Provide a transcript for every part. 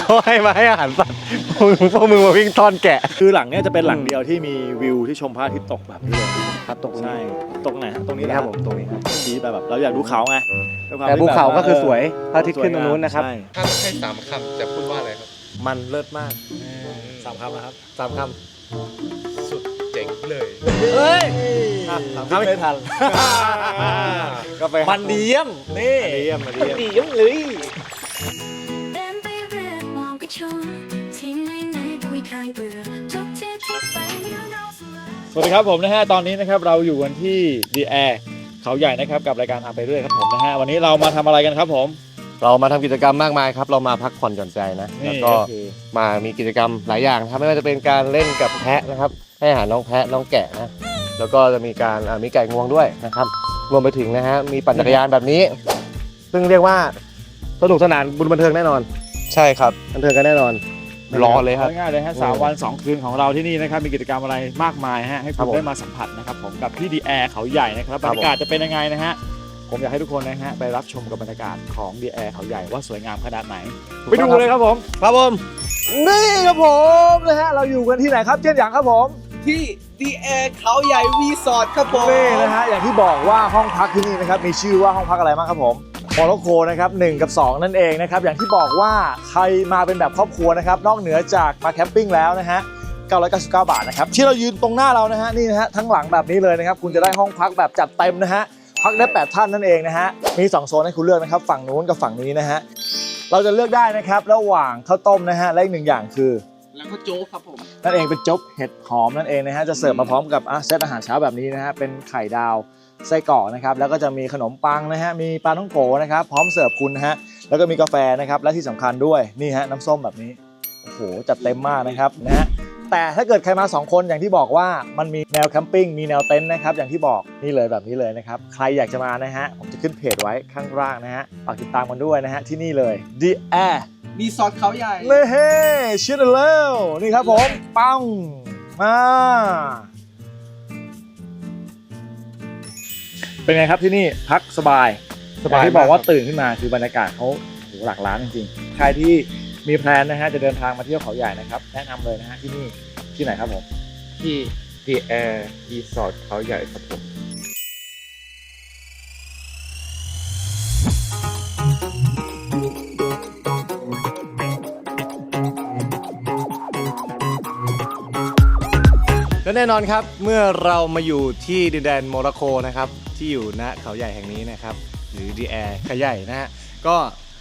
เขาให้มาให้อาหารสัตว์พวกมึงพวกมึงมาวิ่งต้อนแกะ คือหลังเนี้ยจะเป็นหลังเดียวที่มีวิวที่ชมพระอาทิตย์ตกแบบนี้เลยครับตรงนี้ใช่ตรงไหนฮะตรงนี้นี่นะครับผมตรงนี้ครับดีแบบแบบเราอยากดูเขาไงด้วยควมแต่ที่ภูเขาแบบก็คือเสวยพระอาทิตย์ขึ้นตรงนู้นนะครับ ใช่ถ้าให้สามคำจะพูดว่าอะไรครับมันเลิศมากสามคำนะครับสามคสุดเจ๋งเลยเฮ้ยำอะสามถ้าคำไม่ทัน ก็ไปมันดีเยี่ยมนี่มันดีเยี่ยมมันดีเยี่ยมดีเยี่ยมเลย นๆก็ไม่เคยเบื่อทุกที่ที่ไปเรื่องเราเสมอ สวัสดีครับผมนะฮะตอนนี้นะครับเราอยู่กันที่ดีแอร์เขาใหญ่นะครับกับรายการอาไปเรื่อยครับผมนะฮะวันนี้เรามาทำอะไรกันครับผมเรามาทำกิจกรรมมากมายครับ เรามาพักผ่อนหย่อนใจนะนี่แล้วก็ก็คือมามีกิจกรรมหลายอย่างนะครับไม่ว่าจะเป็นการเล่นกับแพะนะครับ ให้อาหารน้องแพะน้องแกะนะ แล้วก็จะมีการอ่ามีไก่งวงด้วยนะครับ รวมไปถึงนะฮะมีปั่นจักรยานแบบนี้ ซึ่งเรียกว่าสนุกสนานบุญบันเทิงแน่นอน ใช่ครับบันเทิงกันแน่นอน รอเลยครับง่ายๆเลยฮะสามวันสองคืนของเราที่นี่นะครับมีกิจกรรมอะไรมากมายฮะให้ครัคุบณผมได้มาสัมผัสนะครับผมกับที่ดีแอร์เขาใหญ่นะครับครับบรรยากาศจะเป็นยังไงนะฮะผมอยากให้ทุกคนนะฮะไปรับชมกับบรรยากาศของดีแอร์เขาใหญ่ว่าสวยงามขนาดไหน ไปดูเลยครับผมครับผมนี่ครับผมนะฮะเราอยู่กันที่ไหนครับเช่นอย่างครับผมที่ดีแอร์เขาใหญ่รีสอร์ทครับผมนี่นะฮะอย่างที่บอกว่าห้องพักที่นี่นะครับมีชื่อว่าห้องพักอะไรบ้างครับผม โมร็อกโกนะครับหนึ่งกับ 2 นั่นเองนะครับอย่างที่บอกว่าใครมาเป็นแบบครอบครัวนะครับนอกเหนือจากมาแคมปิ้งแล้วนะฮะ999 บาทนะครับที่เรายืนตรงหน้าเรานะฮะนี่นะฮะทั้งหลังแบบนี้เลยนะครับคุณจะได้ห้องพักแบบจัดเต็มนะฮะพักได้ 8 ท่านนั่นเองนะฮะมี 2 โซนให้คุณเลือกนะครับฝั่งนู้นกับฝั่งนี้นะฮะเราจะเลือกได้นะครับระหว่างข้าวต้มนะฮะและอีกหนึ่งอย่างคือแล้วก็โจ๊กครับผมนั่นเองเป็นจ๊บเห็ดหอมนั่นเองนะฮะจะเสิร์ฟมาพร้อมกับอะเซตอาหารเช้าแบบนี้นะฮะเป็นไข่ดาว ไส้กรอกนะครับแล้วก็จะมีขนมปังนะฮะมีปลาท่องโกนะครับพร้อมเสิร์ฟคุณนะฮะแล้วก็มีกาแฟนะครับและที่สำคัญด้วยนี่ฮะน้ำส้มแบบนี้โอ้โหจัดเต็มมากนะครับนะฮะแต่ถ้าเกิดใครมา 2 คนอย่างที่บอกว่ามันมีแนวแคมปิ้งมีแนวเต็นท์นะครับอย่างที่บอกนี่เลยแบบนี้เลยนะครับใครอยากจะมานะฮะผมจะขึ้นเพจไว้ข้างล่างนะฮะฝากติดตามกันด้วยนะฮะที่นี่เลย The Air รีสอร์ทเขาใหญ่เล่เฮ้เชียร์แล้วนี่ครับผมปังมา เป็นไงครับที่นี่พักสบายสบายองที่บอกว่าครับตื่นขึ้นมาคือบรรยากาศเขาโหหลักล้านจริงๆใครที่มีแพลนนะฮะจะเดินทางมาเที่ยวเขาใหญ่นะครับ แนะนำเลยนะฮะที่นี่ที่ไหนครับผมที่ The Air Resort เขาใหญ่ครับผมและแน่นอนครับเมื่อเรามาอยู่ที่ดินแดนโมร็อกโกนะครับ ที่อยู่ณเขาใหญ่แห่งนี้นะครับ หรือดีแอร์เขาใหญ่นะฮะก็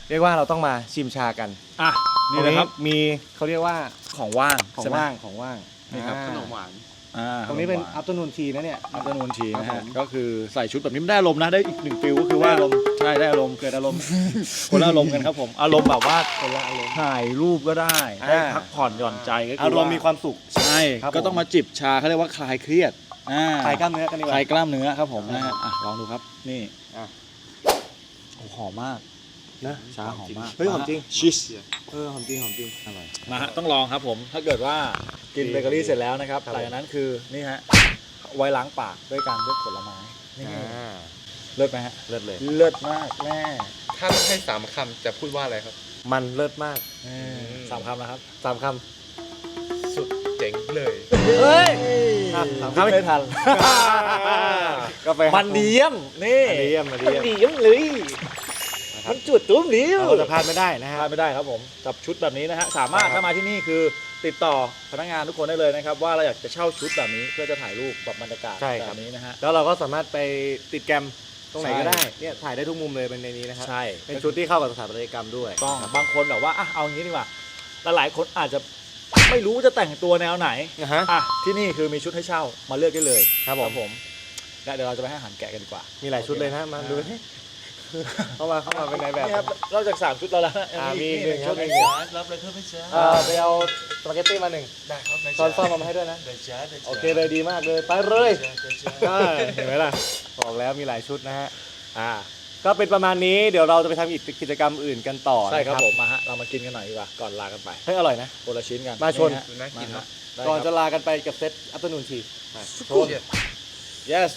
เรียกว่าเราต้องมาชิมชากันอะนี่นะครับตงมีเขาเรียกว่าของว่างของใช่ไหมว่างของว่างนี่ครับอ่าขนมหวานอ่าตรงนี้เป็นอั t เ r n อ o นูนทีนะเนี่ย อัตโนนทีนะครัฮะบผม ก็คือใส่ชุดแบบนี้มันได้อารมณ์นะได้อีกหนึ่งฟิลก็คือว่าได้อารมณ์ ใช่ได้อารมณ์เกิดอารมณ์ คนละอารมณ์กันครับผมอารมณ์แบบว่าคนละอารมณ์ ถ่ายรูปก็ได้อ่าได้พักผ่อนหย่อนใจก็คืออารมณ์มีความสุข ใช่ครับก็ต้องมาจิบชาเขาเรียกว่าคลายเครียด อ่าคลายกล้ามเนื้อกันดีกคว่าลายกล้ามเนื้อครับผมนะครัฮะบอะลองดูครับนี่อะ โอ้หอมมากนะชาหอมมากเฮ้ยหอมจริงชิสเออหอมจริงหอมจริง อร่อยมาฮะต้องลองครับผม ถ้าเกิดว่ากินเบเกอรี่เสร็จแล้วนะครับครับ หลังจากนั้นคือนี่ฮะไว้ล้างปากด้วยการด้วยผลไม้นี่อ่าเลิศไหมฮะเลิศเลย เลิศมากแม่ถ้าให้สามคำจะพูดว่าอะไรครับ มันเลิศมากสามคำนะครับสามคสุดเจ๋งเลย เฮ้ยำอะสามถ้าคำไม่ทันก็ไปมันดีเยี่ยมนี่มันดีเยี่ยมมันดีมันเยี่ยมดีเยี่ยมเลยนะครับมันจุดตุ้มนิ้วเราจะพลาดไม่ได้นะพฮะลาดไม่ได้ครับผมกับชุดแบบนี้นะฮะสามารถครับถ้ามาที่นี่คือติดต่อพนักงานทุกคนได้เลยนะครับ ว่าเราอยากจะเช่าชุดแบบนี้เพื่อจะถ่ายรูปแบบบรรยากาศใช่คแบรับบนี้นะฮะแล้วเราก็สามารถไปติดแกรมตรงไหนใช่ก็ได้เนี่ยถ่ายได้ทุกมุมเลยเป็นในนี้นะครับใช่เป็นชุดที่เข้ากับสถาปัตยกรรมด้วยต้องบางคนแบบว่าอะเอางี้ดีกว่าหลายๆคนอาจจะ ไม่รู้จะแต่งตัวแนวไหนนะฮะ อะที่นี่คือมีชุดให้เช่ามาเลือกได้เลยครับผมผม และเดี๋ยวเราจะไปให้อาหารแกะกันดีกว่า มีหลายชุดเลยนะ มาดูสิเข้ามาเข้ามาเป็นในแบบนี่ครับนอกจากสามชุดแล้วนะอ่ามีอีกหนึ่งครับชุดมีอีกหนึ่งรับเลยเพื่อนไม่เช้าเออไปเอาสปาเกตตี้มาหนึ่งได้ครับไม่ช้อนซ่อมเอามาให้ด้วยนะ ได้จ้าได้จ้าโอเคเลยดีมากเลย ไปเลย ได้จ้าใช่เห็นไหมล่ะ บอกแล้วมีหลายชุดนะฮะ อ่า ก็เป็นประมาณนี้เดี๋ยวเราจะไปทำอีกกิจกรรมอื่นกันต่อใช่ครับนะผมมาฮะเรามากินกันหน่อยดีกว่าก่อนลากันไปเฮ้ยอร่อยนะ คนละชิ้นกันมาชน ฮะน่ากินมาเนาะฮะได้ก่อนคจะรับ ลากันไปกับเซตอัปเตอร์นูนทีชน yes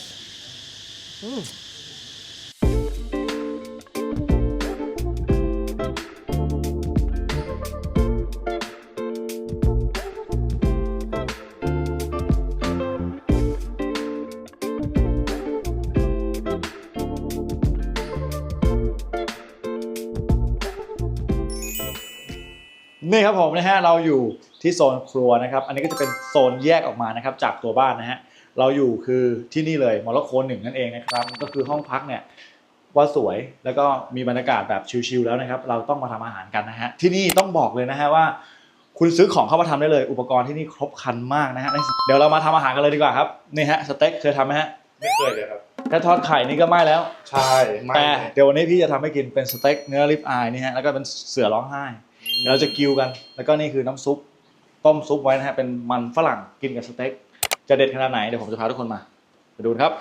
นี่ครับผมนะฮะเราอยู่ที่โซนครัวนะครับ อันนี้ก็จะเป็นโซนแยกออกมานะครับ จากตัวบ้านนะฮะเราอยู่คือที่นี่เลยมอลโคหนึ่งนั่นเองนะครับ ก็คือห้องพักเนี่ยว่าสวยแล้วก็มีบรรยากาศแบบชิลๆแล้วนะครับ เราต้องมาทำอาหารกันนะฮะที่นี่ต้องบอกเลยนะฮะว่า คุณซื้อของเข้ามาทำได้เลย อุปกรณ์ที่นี่ครบครันมากนะฮะเดี๋ยวเรามาทำอาหารกันเลยดีกว่าครับนี่ฮะสเต็กเคยทำไหมฮะไม่เคยเลยครับแค่ทอดไข่นี่ก็ไม่แล้ว ใช่ไม่แต่เดี๋ยววันนี้พี่จะทำให้กินเป็นสเต็กเนื้อริบอายนี่ฮะแล้วก็เป็นเสือร้องไห้ เดี๋ยวเราจะกิวกัน แล้วก็นี่คือน้ำซุป ต้มซุปไว้นะฮะ เป็นมันฝรั่งกินกับสเต็ก จะเด็ดขนาดไหน เดี๋ยวผมจะพาทุกคนมา ไปดูกันครับ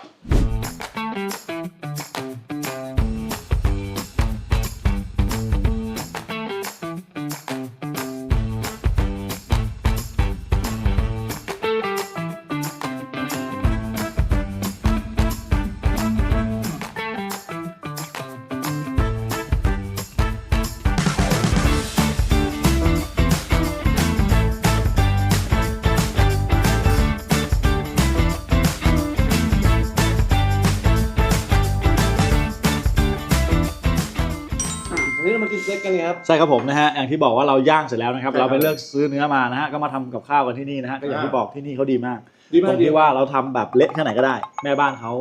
เรามากินสเต็กกันครับ ใช่ครับผมนะฮะ อย่างที่บอกว่าเราย่างเสร็จแล้วนะครับเราไปเลือกซื้อเนื้อมานะฮะ ก็มาทำกับข้าวกันที่นี่นะฮะ ก็อย่างที่บอกที่นี่เขาดีมาก ดีมากตรงที่ว่าเราทำแบบเละแค่ไหนก็ได้ แม่บ้านเขา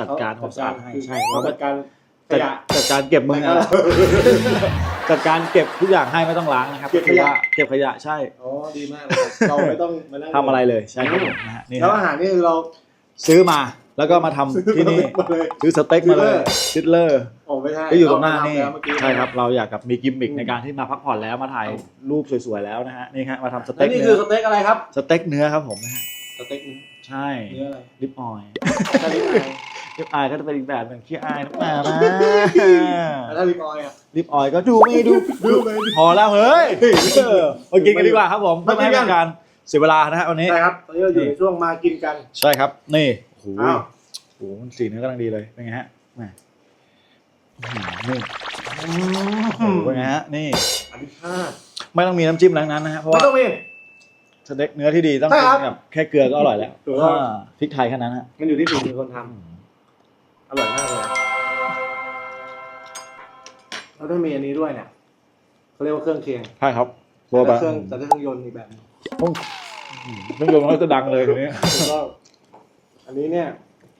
จัดการความสะอาดให้ ใช่เราเราจัดการขจัดยะ จัดการเก็บมึงอะจัดการเก็บทุกอย่างให้ไม่ต้องล้างนะครับเก็บขยะ คือว่าเก็บขยะใช่อ๋อดีมากเลยเราไม่ต้องมานั่งทำอะไรเลย ใช่ครับผมนะฮะนี่แล้วฮะอาหารนี่คือเราซื้อมา แล้วก็มาทำที่นี่มาเลย ซื้อสเต็กมาเลยซิดเลอร์โอ้ไม่ใช่ก็อยู่ตรงหน้านี่เทำแล้วเมื่อกี้ใช่ครับ เราอยากกับมีกิมมิคอืมในการที่มาพักผ่อนแล้วมาถ่ายรูปสวยๆแล้วนะฮะนี่ฮะมาทำสแล้เต็วกนี่เนื้คืออสเต็กอะไรครับ สเต็กเนื้อครับผมนะฮะสเต็กเนื้อใช่เนื้ออะไรลิปออยล์ถ้าลิปอายลิปอายก็จะเป็นอีกแบบหนึ่งขี้อายน้ำตานะแล้วถ้าลิปอายอะ ลิปออยล์ก็ดูไม่ดูดูเลยพอแล้วเฮ้ยเออมากินกันดีกว่าครับผมมาเพื่อกิไม่นกันให้เป็นการเสียเวลานะฮะวันนี้ ใช่ครับตอนนี้เราอยู่ในช่วงมากินกัน ใช่ครับ นี่โอ้โหอ้าว โอ้โหมันสีเนื้อกำลังดีเลย เป็นไงฮะแหม่อื้อหือนี่โอ้โหเป็นไงฮะ นี่อธิชาติไม่ต้องมีน้ำจิ้มอะไรทั้งนั้นนะฮะ เพราะไม่ว่าต้องมี สเต็กเนื้อที่ดีต้องใช่กิครับนกับแค่เกลือก็อร่อยแล้วถูกต้อง อ่าพริกไทยแค่นั้นฮะ มันอยู่ที่ฝีมือคนทำอร่อยมากเลยแล้วถ้ามีอันนี้ด้วยเนี่ยเขาเรียกว่าเครื่องเคียงใช่ครับแต่ตัวแบบเครื่องแต่ถ้าเครื่องยนต์อีกแบบหนึ่งเครื่องยนต์มันก็จะดังเลยทีนี้ แล้วก็ อันนี้เนี่ย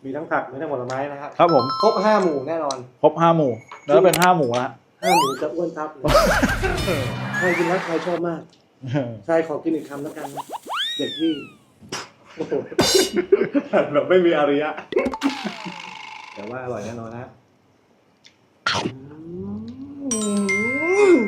มีทั้งผักมีทั้งผลไม้นะครับครับผมครบห้าหมู่แน่นอนครบห้าหมู่ แล้วเป็นห้าหมู่ละห้าหมู่จะอ้วนทับเลยใครกินแล้วใครชอบมากใช่ขอกินอีกคำแล้วกันนะเด็กพี่โอ้โหแบบไม่มีอาริยะ แต่ว่าอร่อยแน่นอนนะอืม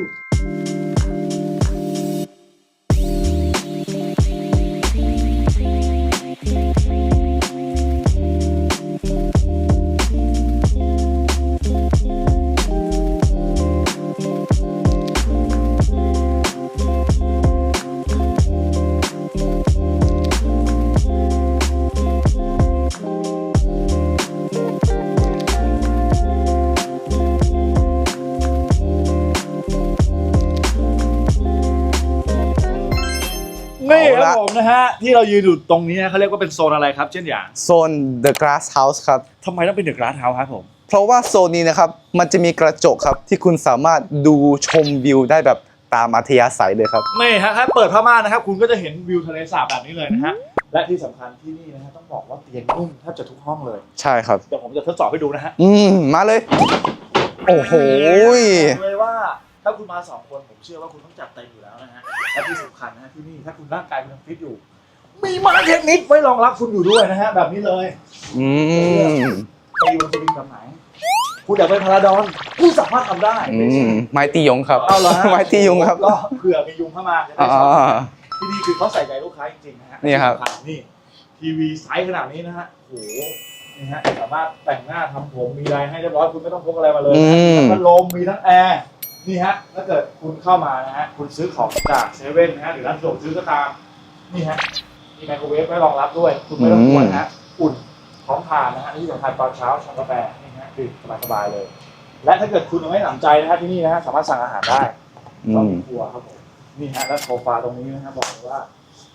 นะฮะ ที่เรายืนอยู่ตรงนี้เขาเรียกว่าเป็นโซนอะไรครับ เช่นอย่างโซน The Glass House ครับ ทำไมต้องเป็นเดอะกราสเฮาส์ครับผม เพราะว่าโซนนี้นะครับ มันจะมีกระจกครับที่คุณสามารถดูชมวิวได้แบบตามอัธยาศัยเลยครับ นี่ฮะถ้าเปิดผ้าม่านนะครับ คุณก็จะเห็นวิวทะเลสาบแบบนี้เลยนะฮะ และที่สำคัญที่นี่นะฮะต้องบอกว่าเตียงนุ่มแทบจะทุกห้องเลย ใช่ครับ เดี๋ยวผมจะทดสอบให้ดูนะฮะอืมมาเลย โอ้โหยบอกเลยว่า ถ้าคุณมาสองคนผมเชื่อว่าคุณต้องจัดเต็มอยู่แล้วนะฮะและที่สำคัญนะฮะที่นี่ถ้าคุณร่างกายคุณยังฟิตอยู่ มีมาเทคนิคไว้รองรับคุณอยู่ด้วยนะฮะแบบนี้เลยอืมตีบนสวิงแบบไหนคุณอยากเป็นพาราดอนคุณสามารถทำได้อืมไม้ตียงครับ เอาเหรอฮะไม้ตียุงครับก็เผื่อมียุงเข้ามาจะได้อ๋อชอบ ที่นี่คือเขาใส่ใจลูกค้าจริงๆนะฮะนี่ครับที่สำญนี่ทีวีไซส์ขนาดนี้นะฮะโอ้โหนี่ฮะสามารถแต่งหน้าทำผมมีอะไรให้เรียบร้อยคุณไม่ต้องพกอะไรมาเลยอืมทั้งพัดลมมีทั้งแอร์ นี่ฮะถ้าเกิดคุณเข้ามานะฮะคุณซื้อของจากเซเว่นนะฮะหรือร้านสะดวกซื้อก็ตามนี่ฮะมีไมโครเวฟไว้รองรับด้วย คุณไม่ต้องกลัวนะฮะอุ่นพร้อมทานนะฮะที่สำคัญตอนเช้าชงกาแฟนี่ฮะดื่มสบายๆเลย และถ้าเกิดคุณยังไม่หนำใจนะฮะที่นี่นะฮะสามารถสั่งอาหารได้อืต้องมมีครัวครับผมนี่ฮะแล้วโซฟาตรงนี้นะฮะบอกเลยว่า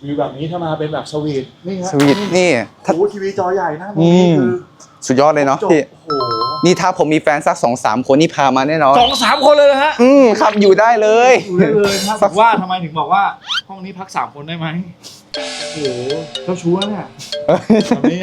วิวแบบนี้ถ้ามาเป็นแบบสวีทนี่ฮะสวีทนี่โอ้โหทีวีจอใหญ่นะตรงอืนี้มคือสุดยอดเลยเนาะจบพี่ โอ้โหนี่ถ้าผมมีแฟนสักสองสามคนนี่พามาแน่นอน สองสามคนเลยนะฮะอืมครับอยู่ได้เลยอยู่ได้เลยถ้าบอกว่าทำไมถึงบอกว่าห้องนี้พักสามคนได้ไหมโอ้โหเจ้าชู้นะเนี่ยแบบนี้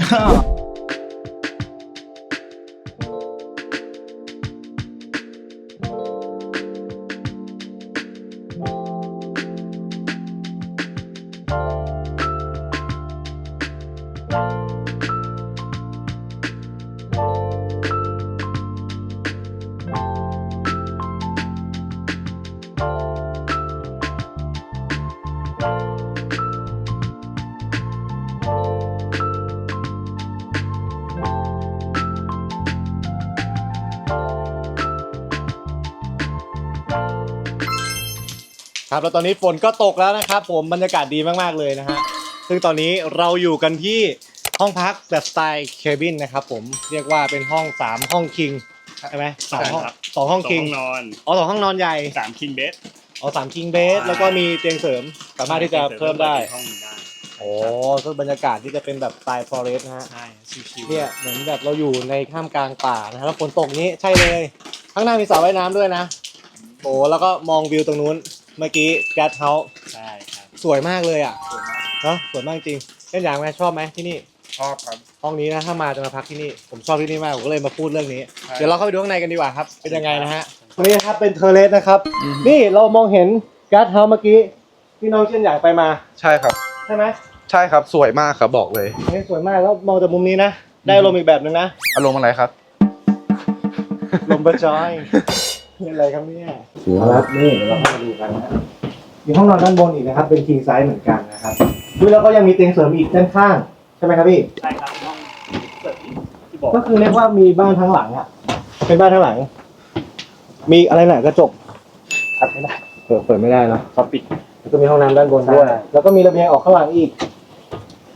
ครับแล้วตอนนี้ฝนก็ตกแล้วนะครับ ผมบรรยากาศดีมากๆเลยนะฮะซึ่งตอนนี้เราอยู่กันที่ห้องพักแบบสไตล์เคบินนะครับ ผมเรียกว่าเป็นห้อง3ห้องคิงใช่ไหมสามห้องใช่ครับสองห้องคิงสนอนอ๋อสองห้องนอนใหญ่สามคิงเบสอ๋อสามคิงเบสแล้วก็มีเตียงเสริมสามารถที่จะเพิ่มได้ห้องหนึ่งได้โอ้ซึ่งบรรยากาศที่จะเป็นแบบสไตล์ฟอเรสต์นะฮะใช่ชิวๆเนี่ยเหมือนแบบเราอยู่ในท่ามกลางป่านะครับแล้วฝนตกนี้ใช่เลย ข้างหน้ามีสระว่ายน้ำด้วยนะโอ้แล้วก็มองวิวตรงนู้น เมื่อกี้แกสเฮาส์ใช่ครับสวยมากเลยอะเนาะสวยมากจริงเล่นอย่างไหมชอบไหมที่นี่ ชอบครับ ห้องนี้นะถ้ามาจะมาพักที่นี่ผมชอบที่นี่มากผมก็เลยมาพูดเรื่องนี้ เดี๋ยวเราเข้าไปดูข้างในกันดีกว่าครับ เป็นยังไงนะฮะตรงนี้นะครับเป็นเทอร์เลสนะครับนี่เรามองเห็นการ์ดเฮาส์เมื่อกี้ที่น้องเช่นอย่างไปมาใช่ครับ ใช่ไหมใช่ครับ สวยมากครับบอกเลยนี่สวยมากแล้วมองจากมุมนี้นะ ได้ลมณ์อีกแบบหนึงนะ อารมณ์อะไรครับ ลมบะจอย นี่อะไรครับเนี่ยครับนี่เดี๋ยวเราเข้ามาดูกันนะฮะมีห้องนอนด้านบนอีกนะครับ เป็นคิงไซส์เหมือนกันนะครับด้วยแล้วก็ยังมีเตียงเสริมอีกด้านข้าง ใช่ไหมครับพี่ ใช่ครับห้องเสริมที่บอกก็คือเรียกว่ามีบ้านทั้งหลังอะ เป็นบ้านทั้งหลัง มีอะไรหน่ะกระจกพัดไม่ได้เปิดเปิดไม่ได้เนอะเขาปิด แล้วก็มีห้องน้ำด้านบนด้วยแล้วก็มีระเบียงออกข้างหลังอีก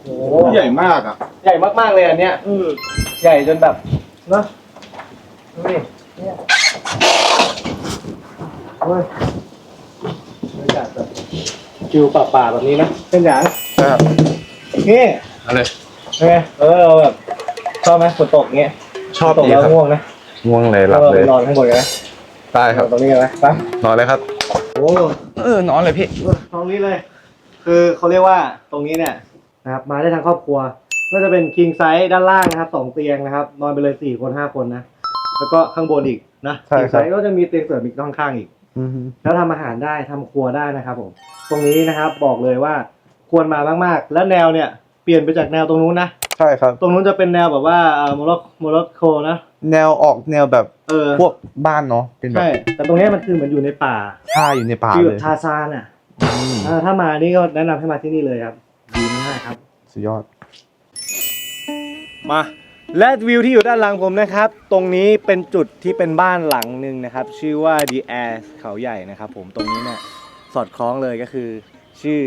โอ้โหใหญ่มากอะใหญ่มากๆเลยอันเนี้ยใหญ่จนแบบเนอะดูดิเนี่ย เฮ้ยบรรยากาศแบบจิวป่าๆแบบนี้นะเป็นอย่างครับนี่อะไรเป็นไงเออเราแบบชอบไหมฝนตกเงี้ยชอบตกดีแล้วครับง่วงนะง่วงเลยหลับเราเลไปยนอนข้างบนกันนะได้ครับ ตรงนี้กันนะไปนอนเลยครับ โอ้เออนอนเลยพี่ตรงนี้เลย คือเขาเรียกว่าตรงนี้เนี่ยนะครับมาได้ทั้งครอบครัว ก็จะเป็นคิงไซส์ด้านล่างนะครับสองเตียงนะครับ นอนไปเลยสี่คนห้าคนนะ แล้วก็ข้างบนอีกนะใช่คิงครัไซบส์ก็จะมีเตียงเสริมอีกข้างๆอีก แล้วทำอาหารได้ทำครัวได้นะครับผม ตรงนี้นะครับบอกเลยว่าควรมามากๆ แล้วแนวเนี่ยเปลี่ยนไปจากแนวตรงนู้นนะ ใช่ครับ ตรงนู้นจะเป็นแนวแบบว่าเอ่อโมร็อกโมร็อกโกนะแนวออกแนวแบบเออพวกบ้านเนาะเป็นแบบใช่แต่ตรงเนี้ยมันคือเหมือนอยู่ในป่าท่าอยู่ในป่าฟีลเลแบบยทาซานอะเออถ้ามานี่ก็แนะนำให้มาที่นี่เลยครับดีมากครับ สุดยอด มา และวิวที่อยู่ด้านหลังผมนะครับ ตรงนี้เป็นจุดที่เป็นบ้านหลังหนึ่งนะครับ ชื่อว่า The Air เขาใหญ่นะครับ ผมตรงนี้เนี่ยสอดคล้องเลยก็คือ ชื่อ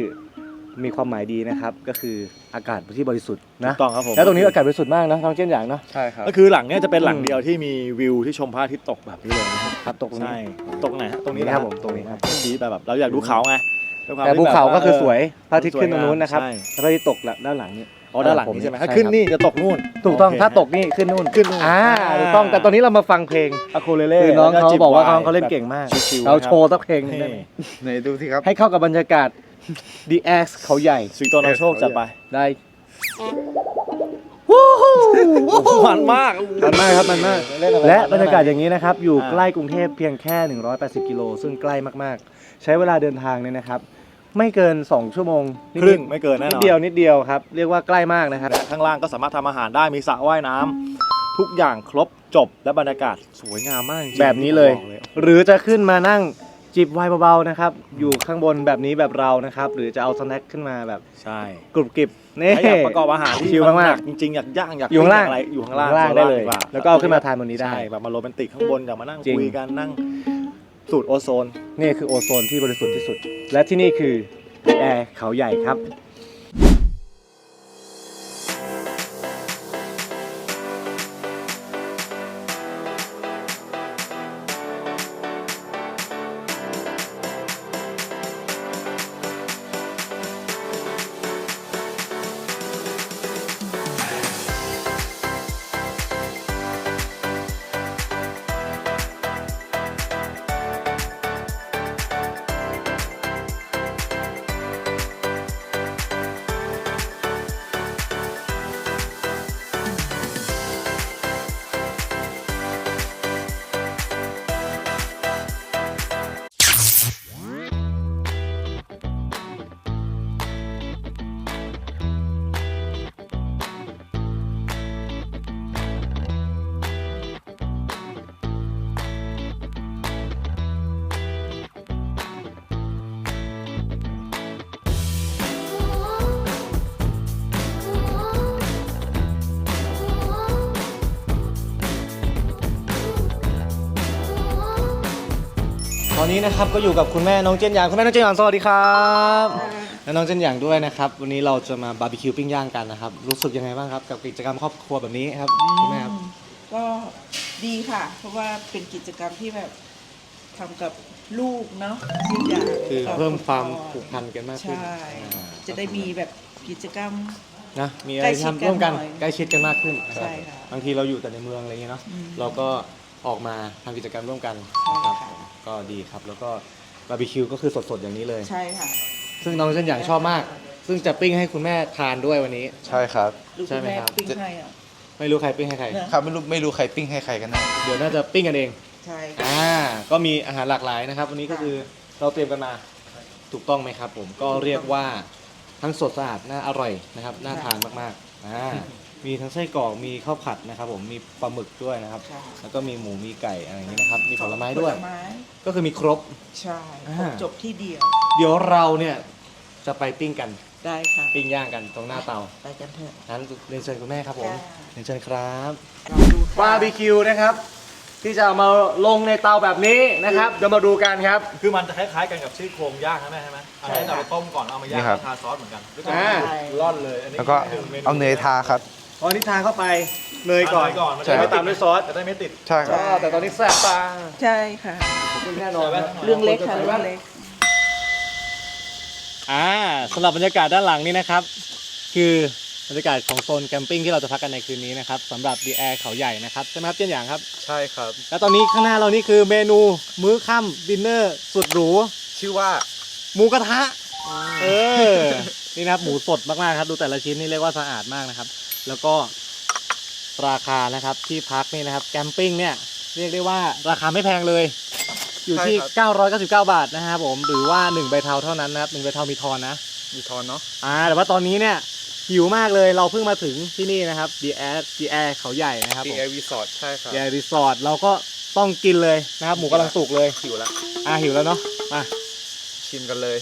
มีความหมายดีนะครับ ก็คืออากาศที่บริสุทธิ์นะถูกต้องครับผม แล้วตรงนี้อากาศบริสุทธิ์มากนะท้องเช่นอย่างเนาะ ใช่ครับ ก็คือหลังเนี้ยจะเป็นหลังอืมเดียวที่มีวิวที่ชมพระอาทิตย์ตกแบบนี้เลยนะครับครับตกตรงนี้ ใช่ตรงไหนฮะตรงนี้นี่นะครับผมตรงนี้ครับดีแบบแบบเราอยากดูเขาไงด้วยควมแต่ที่ภูเขาแบบก็คือเสวยพระอาทิตย์ขึ้นตรงนู้นนะครับใช่ แล้วพระอาทิตย์ตกด้านหลังนี่ อ๋อด้านหลังนี้ใช่ไหมถ้าขึ้นครับนี่จะตกนู่นถูกต้องโเค ถ้าตกนี่ขึ้นนู่นขึ้นนู่นอ่าถูกต้องแต่ตอนนี้เรามาฟังเพลงอะคูเลเล่คือน้องแล้วเขาจิบอกว่าไน์น้องเขาเล่นเก่งมากชิวๆเรานะครับโชว์สักเพลงหนึ่งได้ไหมไหนดูสิครับให้เข้ากับบรรยากาศ The X เขาใหญ่สิงโตนำโชคจัดไปได้มันมากมันมากครับมันมากเล่นอะไรและมันบรรยากาศอย่างนี้นะครับ อยู่อ่าใกล้กรุงเทพเพียงแค่ 180 กิโล ซึ่งใกล้มากๆ ใช้เวลาเดินทางเนี่ยนะครับ ไม่เกิน 2 ชั่วโมงนิดครึ่งไม่เกินแน่นนิอดนเดียวนิดเดียวครับ เรียกว่าใกล้มากนะครับ และข้างล่างก็สามารถทำอาหารได้มีสระว่ายน้ำทุกอย่างครบจบและบรรยากาศสวยงามมากจริงๆแบบนี้เลย ผมบอกหรือจะขึ้นมานั่งจิบไวน์เบาๆนะครับ อยู่ข้างบนแบบนี้แบบเรานะครับ หรือจะเอาสแน็คขึ้นมาแบบใช่กรุบกริบนี่ ถ้าอยากประกอบอาหารที่ชิลนหมากนัจริงๆอยากย่างอยากอยู่ข้างล่างปิ้อะไรอยู่ข้างล่างข้างล่างได้เลยกาแล้วก็เอาขึ้นมาทานบนนี้ได้ ใช่แบบมาโรแมนติกข้างบนอยากมานั่งจริง คุยกันนั่ง สูตรโอโซน นี่คือโอโซนที่บริสุทธิ์ที่สุด และที่นี่คือแอร์เขาใหญ่ครับ อนนี้นะครับก็อยู่กับคุณแม่น้องเจนหยางคุณแม่น้องเจนหยางสวัสดีครับและน้องเจนหยางด้วยนะครับ วันนี้เราจะมาบาร์บีคิวปิ้งย่างกันนะครับ รู้สึกยังไงบ้างครับกับกิจกรรมครอบครัวแบบนี้ครับคุณแม่ครับก็ดีค่ะ เพราะว่าเป็นกิจกรรมที่แบบทำกับลูกเนาะทุกอย่างคือกับเพิ่มความณพ่อผูกพันกันมากขึ้นใช่อ่าจะได้มีแบบกิจกรรมนะมีอะไรใกล้ชิดทำร่วมกันกันหน่อยใกล้ชิดกันมากขึ้นนะครับใช่ค่ะบางทีเราอยู่แต่ในเมืองอะไรอย่างเงี้ยเนาะอืมเราก็ ออกมาทำกิจกรรมร่วมกันใช่นะครับค่ะก็ดีครับแล้วก็บาร์บีคิวก็คือสดๆอย่างนี้เลย ใช่ค่ะซึ่งน้องเจนหยางชอบมาก ซึ่งจะปิ้งให้คุณแม่ทานด้วยวันนี้ ใช่ครับลูกใช่คุณไหมแม่ครับ ปิ้งให้อะ ไม่รู้ใครปิ้งให้ใคร เนอะ ครับไม่รู้ไม่รู้ใครปิ้งให้ใครกันแนะเดี๋ยวน่าจะปิ้งกันเอง ใช่ค่ะ อ่า ก็มีอาหารหลากหลายนะครับ วันนี้ก็คือเราเตรียมกันมาถูกต้องไหมครับ ผมก็เรียกว่าทั้งสดสะอาดน่าอร่อยนะครับน่าทานมากๆอ่า มีทั้งไส้กรอกมีข้าวผัดนะครับ ผมมีปลาหมึกด้วยนะครับค่ะแล้วก็มีหมูมีไก่อะไรอย่างนี้นะครับ มีผลไม้ด้วย ผลไม้ก็คือมีครบ ใช่อ่า ครบจบที่เดียว เดี๋ยวเราเนี่ยจะไปปิ้งกันได้ค่ะ ปิ้งย่างกันตรงหน้าเตาไปกันเถอะ นั้นเรียนเชิญคุณแม่ครับผมค่ะ เรียนเชิญครับเราดูค่ะบาร์บีคิวนะครับ ที่จะเอามาลงในเตาแบบนี้นะครับเดี๋ยวมาดูกันครับ คือมันจะคล้ายๆกันกับซี่โครงย่างนะแม่ใช่ไหมอันนี้เราไปต้มก่อนเอามาย่างนี่ครับ ทาซอสเหมือนกันแล้วก็อ่า ร่อนเลย อันนี้แล้วก็เอาเนยทาครับ ตอนนี้ทานเข้าไปเนยก่อนเาก่อนมันใช่จะไม่ไม่ตาตามมด้ด้ววยยซซออสสจะได้ไม่ติดใช่ครับก็แต่ตอนนี้แซ่บปลาใช่ค่ะแน่นอนครับเรื่องเล็กค่ะเรื่องเล็กอ่าสำหรับบรรยากาศด้านหลังนี้นะครับ คือบรรยากาศของโซนแคมปิ้งที่เราจะพักกันในคืนนี้นะครับสำหรับดีแอร์เขาใหญ่นะครับใช่ไหมครับเจียนหยางครับ ใช่ครับ แล้วตอนนี้ข้างหน้าเรานี่คือเมนูมื้อค่ำดินเนอร์สุดหรูชื่อว่าหมูกระทะ เออ นี่นะครับหมูสดมากๆครับ ดูแต่ละชิ้นนี่เรียกว่าสะอาดมากนะครับ แล้วก็ราคานะครับที่พักนี่นะครับแคมปิ้งเนี่ยเรียกได้ว่าราคาไม่แพงเลย อยู่ที่ใช่ครับ999 บาทนะครับผมหรือว่า1ใบเทาเท่านั้นนะครับ1ใบเทามีทอนนะมีทอนเนาะอ่าแต่ว่าตอนนี้เนี่ยหิวมากเลยเราเพิ่งมาถึงที่นี่นะครับ The Air The Air เขาใหญ่นะครับดีผมเอรีสอร์ทใช่ครับ The Air Resort เราก็ต้องกินเลยนะครับ หมูกำลังสุกเลยหิวแล้วอ่าหิวแล้วเนาะมาชิมกันเลย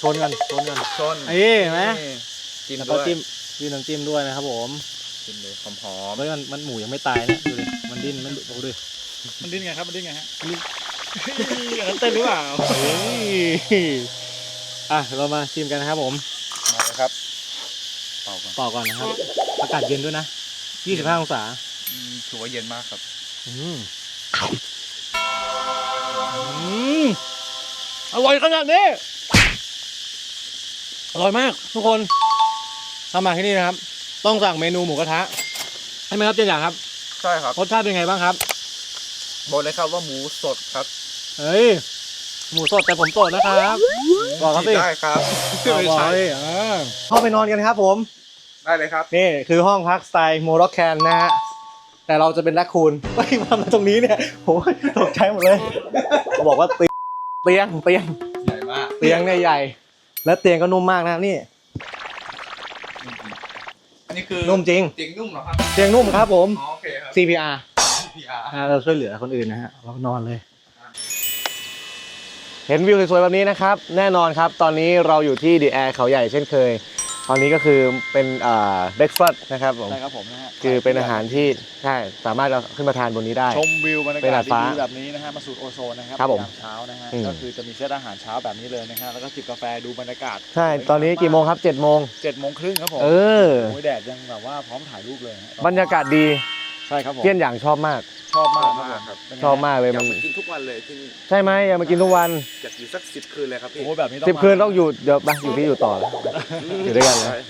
ชนกันชนกันชนเอ้ยเห็นไหมนี่กินแล้วก็ด้วยจิ้มจิ้มน้ำจิ้มด้วยนะครับผมกินเลยหอมเฮ้ยมันมันหมูยังไม่ตายเนี่ยดูดิมันดิ้นมันดูดิมันดิ้นไงครับ มันดิ้นไงฮะอันนั้นเต้นหรือเปล่าเฮ้ยอะเรามาชิมกันนะครับผมๆมาเลยครับเป่าก่อนต่อก่อนนะครับ อากาศเย็นด้วยนะ 25 องศาอืมถือว่าเย็นมากครับอืมอืมอร่อยขนาดนี้อ ร่อยมากทุกคนถ้ามาที่นี่นะครับ ต้องสั่งเมนูหมูกระทะใช่ไหมครับเจนหยางครับใช่ครับรสชาติเป็นไงบ้างครับ บอกเลยครับว่าหมูสดครับเฮ้ยหมูสดแต่ผมสดนะครับ บอกเขาสิได้ครับบอกไม่บอกใช่เขาสิอ่าเข้าไปนอนกันครับผม ได้เลยครับนี่คือห้องพักสไตล์โมร็อกแคนนะฮะแต่เราจะเป็นแรคคูนไปมามาตรงนี้เนี่ยโหตกใจหมดเลยเขาบอกว่าเตียงเตียงเตียงใหญ่มากเตียงเนี่ยใหญ่ และเตียงก็นุ่มมากนะครับนี่ อันนี้คือนุ่มจริง เตียงนุ่มเหรอครับเตียงนุ่มครับผม อ๋อโอเคครับ CPR PR อ่าเราช่วยเหลือคนอื่นนะฮะเรานอนเลย เห็นวิวสวยๆแบบนี้นะครับ แน่นอนครับ ตอนนี้เราอยู่ที่ดีแอร์เขาใหญ่เช่นเคย ตอนนี้ก็คือเป็นอ่าเบรกฟาสต์นะครับผม ใช่ครับผมนะฮะคือเป็นอาหารที่ใช่สามารถเราขึ้นมาทานบนนี้ได้ ชมวิวบรรยาเป็นกาดาศดฟ้าดีๆแบบนี้นะฮะมาสูตรโอโซนนะครับครับผมยามเช้านะฮะ อืม ก็คือจะมีเซตอาหารเช้าแบบนี้เลยนะฮะ แล้วก็จิบกาแฟดูบรรยากาศใช่ ตอนนี้กี่โมงครับ7จ็ดโมง เจ็ดโมงครึ่งครับผมเออโอ้ยแดดยังแบบว่าพร้อมถ่ายรูปเลยฮะบรรยากาศดีใช่ครับผมเพี้ยนอย่างชอบมาก ชอบมากชอบมากคครัรับบเป็นไงชอบมากเลยอยามักนไปกินทุกวันเลยที่นี่ใช่ไหมอยากมากินทุกวันอยากอยู่สักสิบคืนเลยครับพี่ โอ้ยแบบนี้ต้องสิบมา คืนต้องอยู่เดี๋ยวมาอยู่ที่อยู่ต่อแล้ว อยู่ด้วยกันเลย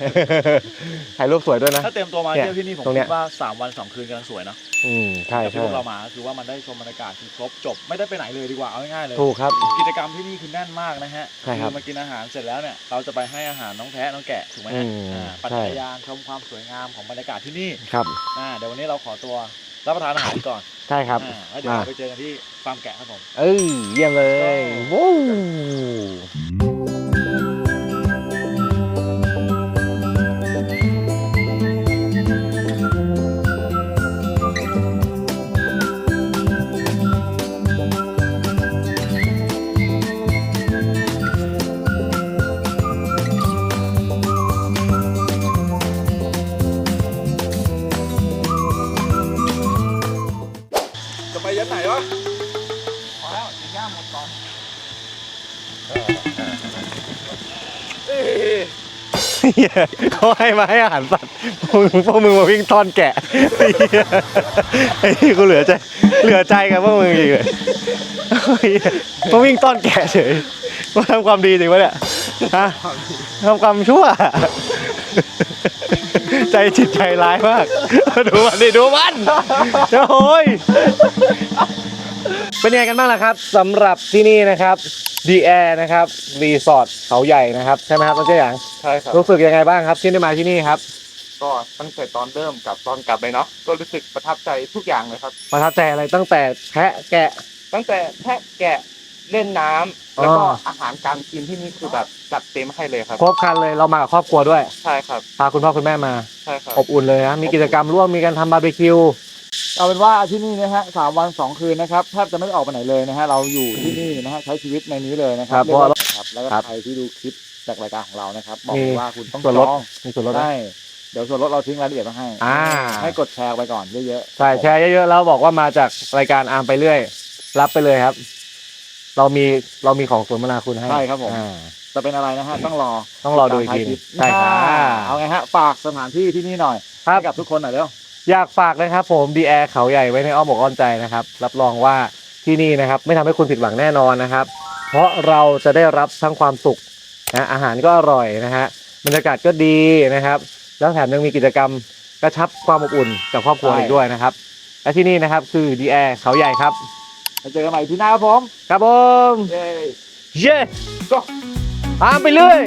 ถ่ายรูปสวยด้วยนะ ถ้าเตรียมตัวมาเนี่ยเที่ยวที่นี่ผมตรงเนี้คิย ดว่าสามวันสองคืนกำลังสวยเนาะอืมใช่แต่ที่ใช่พวกเรามาก็คือว่ามันได้ชมบรรยากาศคือครบจบไม่ได้ไปไหนเลยดีกว่าเอาง่ายๆเลย ถูกครับ กิจกรรมที่นี่คือแน่นมากนะฮะใช่ครับมากินอาหารเสร็จแล้วเนี่ยเราจะไปให้อาหารน้องแพะน้องแกะถูกไหมอืฮะมอ่าปั่นใช่ จักรยานชมความสวยงามของบรรยากาศที่นี่ครับ อ่าเดี๋ยววันนี้เราขอตัวรับประทานอาหารก่อนใช่ครับอ่าแล้วเดี๋ยวมาเราไปเจอกันที่ฟาร์มแกะครับผม เอ้ยเยี่ยมเลยวู้จะไปยันไหนวะมาแล้ว ยเขาให้มาให้อาหารสัตว์พวกมึงพวกมึงมาวิ่งต้อนแกะไอ้เหี้ยไอ้นี่กูเหลือใจเหลือใจกับพวกมึงจริงเลยไอ้เหี้ยมาวิ่งต้อนแกะเฉยมาทำความดีจริงปะเนี่ยฮะทำความชั่ว ใจจิตใจร้ายมาก ดูมันดิดูมันโอ้ย เป็นยังไงกันบ้างล่ะครับสำหรับที่นี่นะครับดีแอร์นะครับรีสอร์ทเขาใหญ่นะครับใช่ไหมครับน้องเจ๊หยางใช่ครับ รู้สึกยังไงบ้างครับที่ได้มาที่นี่ครับ ก็ตั้งแต่ตอนเริ่มกับตอนกลับเลยเนาะก็รู้สึกประทับใจทุกอย่างเลยครับ ประทับใจอะไรตั้งแต่แพะแกะ ตั้งแต่แพะแกะเล่นน้ำแล้วก็อ๋ออาหารการกินที่นี่คือแบบจัดเต็มให้เลยครับ ครบครันเลยเรามากับครอบครัวด้วย ใช่ครับ พาคุณพ่อคุณแม่มา ใช่ครับ อบอุ่นเลยนะมีกิจกรรมร่วมมีการทำบาร์บีคิว เอาเป็นว่าที่นี่นะฮะสามวันสองคืนนะครับแทบจะไม่ได้ออกไปไหนเลยนะฮะเราอยู่ที่นี่นะฮะใช้ชีวิตในนี้เลยนะคครัรับบเรียกว่าครับแล้วก็ครับใครที่ดูคลิปจากรายการของเรานะครับบอกมีเลยว่าคุณต้องส่วนลดจองมีส่วนลดนะ ได้เดี๋ยวส่วนลดเราทิ้งรายละเอียดมาให้อ่า ให้กดแชร์ไปก่อนเยอะๆใช่แชร์เยอะๆแล้วบอกว่ามาจากรายการอาร์มไปเรื่อย รับไปเลยครับ เรามีเรามีของสวนมนาคุณให้ใช่ครับผมอ่า จะเป็นอะไรนะฮะต้องรอต้องรอดูอีกทีติดใช่ตามครัท้ายคลิปบเอาไงฮะฝากสถานที่ที่นี่หน่อยครับ ให้กับทุกคนหน่อยเร็ว อยากฝากนะครับผมดีแอร์เขาใหญ่ไว้ในอ้อมอกอ้อมใจนะครับ รับรองว่าที่นี่นะครับไม่ทำให้คุณผิดหวังแน่นอนนะครับ เพราะเราจะได้รับทั้งความสุขนะอาหารก็อร่อยนะฮะบรรยากาศก็ดีนะครับ แล้วแถมยังมีกิจกรรมกระชับความอบอุ่นกับครอบครัวใช่อีกด้วยนะครับ และที่นี่นะครับคือดีแอร์เขาใหญ่ครับแล้วเจอกันใหม่ที่หน้าครับผม ครับผม เย้ เย้ก็ตามไปเรื่อย